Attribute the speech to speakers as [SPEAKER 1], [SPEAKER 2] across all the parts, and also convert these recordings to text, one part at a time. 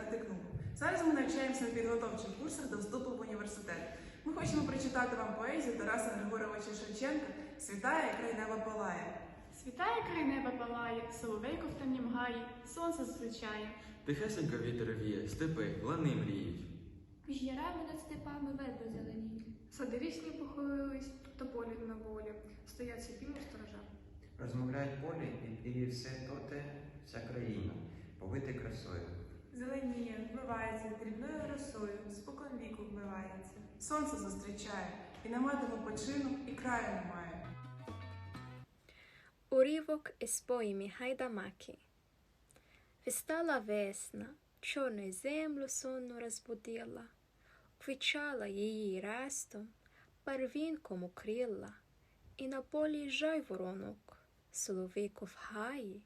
[SPEAKER 1] читати книгу. Зараз ми навчаємося на підготовчих курсах до вступу в університет. Ми хочемо прочитати вам поезію Тараса Григоровича Шевченка Світає, край неба палає.
[SPEAKER 2] Світає край неба палає, соловейко в темнім гаї, сонце зустрічає.
[SPEAKER 3] Тихесенько вітер віє, степи, лани мріють.
[SPEAKER 4] Між ярами над степами верби зеленіють.
[SPEAKER 5] Сади річні похилились, тополі на волі, стоять сипільно сторожа.
[SPEAKER 6] Розмовляють полі і, і все тоте, вся країна, повити красою.
[SPEAKER 7] Зеленіє, вмивається дрібною росою, спокон віку вмивається.
[SPEAKER 1] Сонце зустрічає, і нема де почину, і краю немає.
[SPEAKER 8] Уривок із поеми Гайдамаки. Встала весна, чорну землю сонну розбудила, квічала її растом, барвінком укрила, і на полі жайворонок, соловейко в гаї,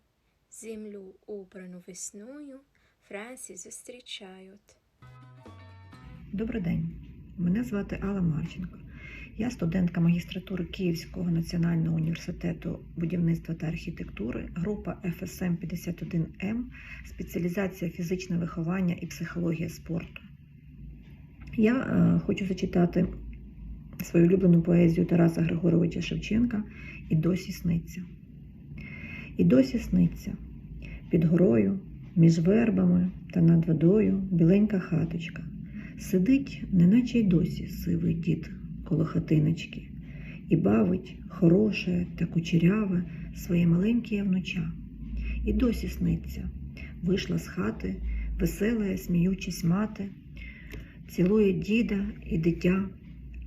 [SPEAKER 8] землю убрану весною, Франці зустрічають.
[SPEAKER 9] Добрий день. Мене звати Алла Марченко. Я студентка магістратури Київського національного університету будівництва та архітектури, група ФСМ 51М, спеціалізація фізичне виховання і психологія спорту. Я е, хочу зачитати свою улюблену поезію Тараса Григоровича Шевченка І досі сниться. І досі сниться під горою, між вербами та над водою біленька хаточка. Сидить, неначе й досі сивий дід коло хатиночки, і бавить хороше та кучеряве своє маленьке внуча. І досі сниться, вийшла з хати, весела, сміючись мати, цілує діда і дитя,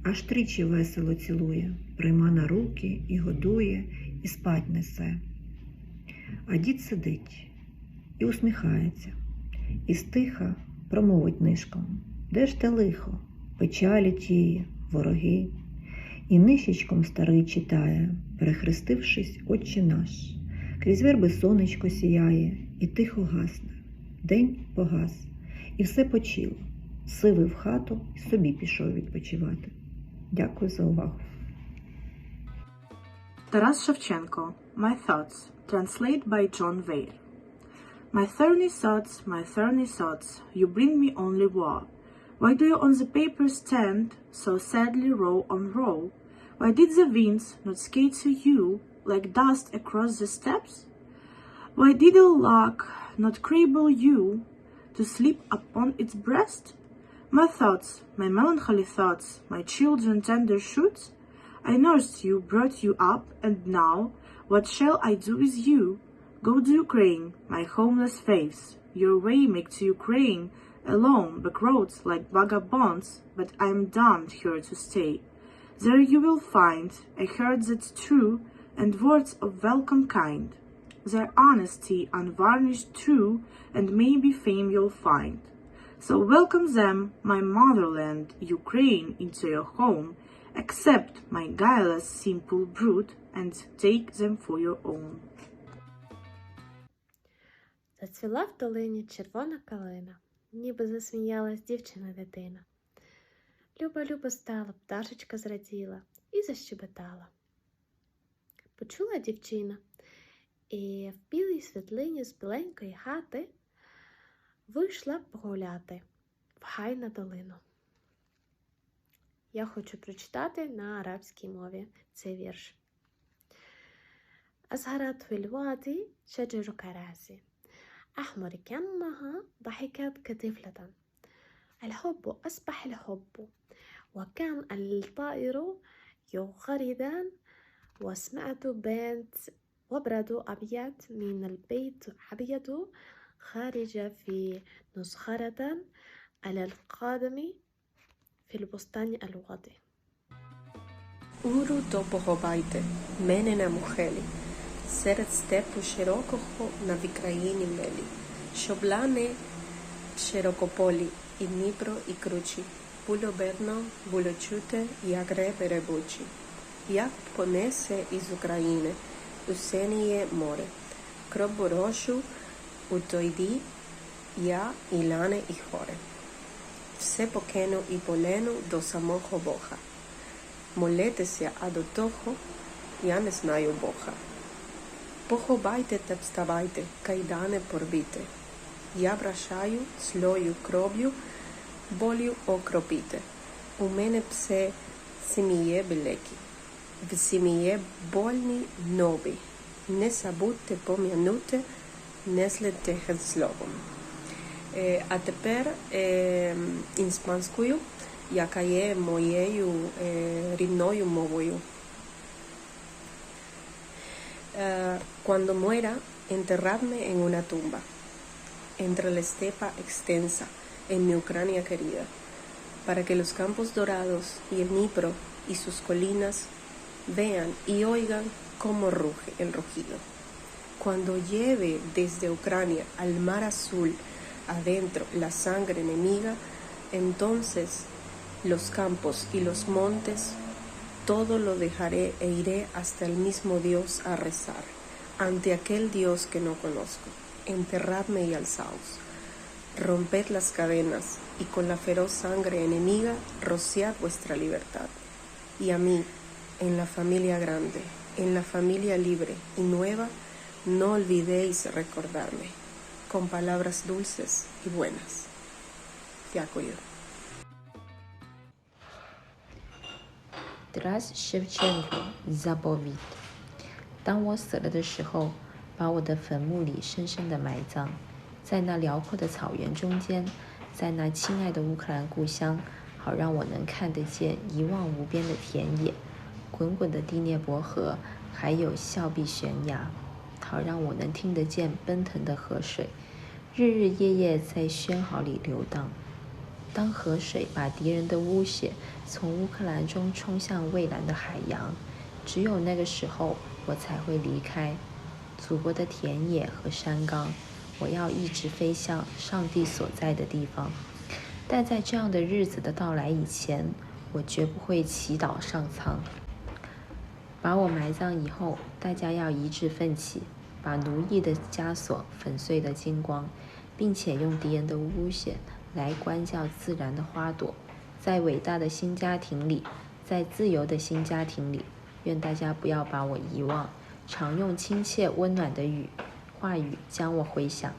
[SPEAKER 9] аж тричі весело цілує, прийма на руки і годує, і спать несе. А дід сидить і усміхається, і стиха промовить нишком. Де ж те лихо, печалі тіє, вороги, і нишечком старий читає, перехрестившись, Отче наш, крізь верби сонечко сіяє, і тихо гасне. День погас, і все почило. Сивий в хату і собі пішов відпочивати. Дякую за увагу.
[SPEAKER 10] Taras Shevchenko, My Thoughts, translated by John Weir. My thorny thoughts, my thorny thoughts, you bring me only woe. Why do you on the paper stand, so sadly row on row? Why did the winds not skate to you, like dust across the steps? Why did the lark not cradle you, to sleep upon its breast? My thoughts, my melancholy thoughts, my children tender shoots? I nursed you, brought you up, and now, what shall I do with you? Go to Ukraine, my homeless face. Your way makes to Ukraine, alone, back roads like vagabonds, but I am damned here to stay. There you will find a heart that's true, and words of welcome kind. Their honesty unvarnished true, and maybe fame you'll find. So welcome them, my motherland, Ukraine, into your home. Accept my guileless, simple brood, and take them for your own.
[SPEAKER 8] Зацвіла в долині червона калина, ніби засміялась дівчина дитина. Люба любо стала, пташечка зраділа і защебетала. Почула дівчина, і в білій світлині з біленької хати вийшла погуляти в гай на долину. Я хочу прочитати на арабській мові цей вірш. أزهرت في الوادي شجر كراسي أحمر كمها ضحكت كطفلة الحب أصبح الحب وكان الطائر يغردان وسمعت بنت وبرد أبيض من البيت أبيض خارج في نسخرة على القدم في البستان
[SPEAKER 11] الواضح. Uru to pohobajte, mene namuheli. Серед степу широкого на Вікраїні мелі, щоб лани широкополі, і Дніпро, і кручі, було видно, було чути, як реве ревучі, як понесе із України у синіє море, кров борошу у той ді, я і лани, і хоре. Все покину і полену до самого Бога. Молитися, а до того я не знаю Бога. Поховайте та вставайте, кайдани порвіте, Я брошаю слою кров'ю, болю окропіте. У мене все сім'є великі, в сім'є больні нові. Не забудьте пом'янути, не злите словом. Е, а тепер е, іспанською, яка є моєю е, рідною мовою. Eh, cuando muera, enterradme en una tumba, entre la estepa extensa, en mi Ucrania querida, para que los campos dorados y el Dnipro y sus colinas vean y oigan cómo ruge el rugido. Cuando lleve desde Ucrania al mar azul adentro la sangre enemiga, entonces los campos y los montes todo lo dejaré e iré hasta el mismo Dios a rezar, ante aquel Dios que no conozco. Enterradme y alzaos. Romped las cadenas y con la feroz sangre enemiga rociad vuestra libertad. Y a mí, en la familia grande, en la familia libre y nueva, no olvidéis recordarme, con palabras dulces y buenas. Te acuerdo.
[SPEAKER 12] Taras Shevchenko Zapovit。当我死了的时候，把我的坟墓里深深的埋葬，在那辽阔的草原中间，在那亲爱的乌克兰故乡，好让我能看得见一望无边的田野、滚滚的第聂伯河，还有峭壁悬崖，好让我能听得见奔腾的河水，日日夜夜在喧嚎里流荡。当河水把敌人的污血从乌克兰中冲向蔚蓝的海洋，只有那个时候，我才会离开祖国的田野和山岗。我要一直飞向上帝所在的地方。但在这样的日子的到来以前，我绝不会祈祷上苍。把我埋葬以后，大家要一致奋起，把奴役的枷锁粉碎的精光，并且用敌人的污血。来关照自然的花朵，在伟大的新家庭里，在自由的新家庭里，愿大家不要把我遗忘，常用亲切温暖的语话语将我回想。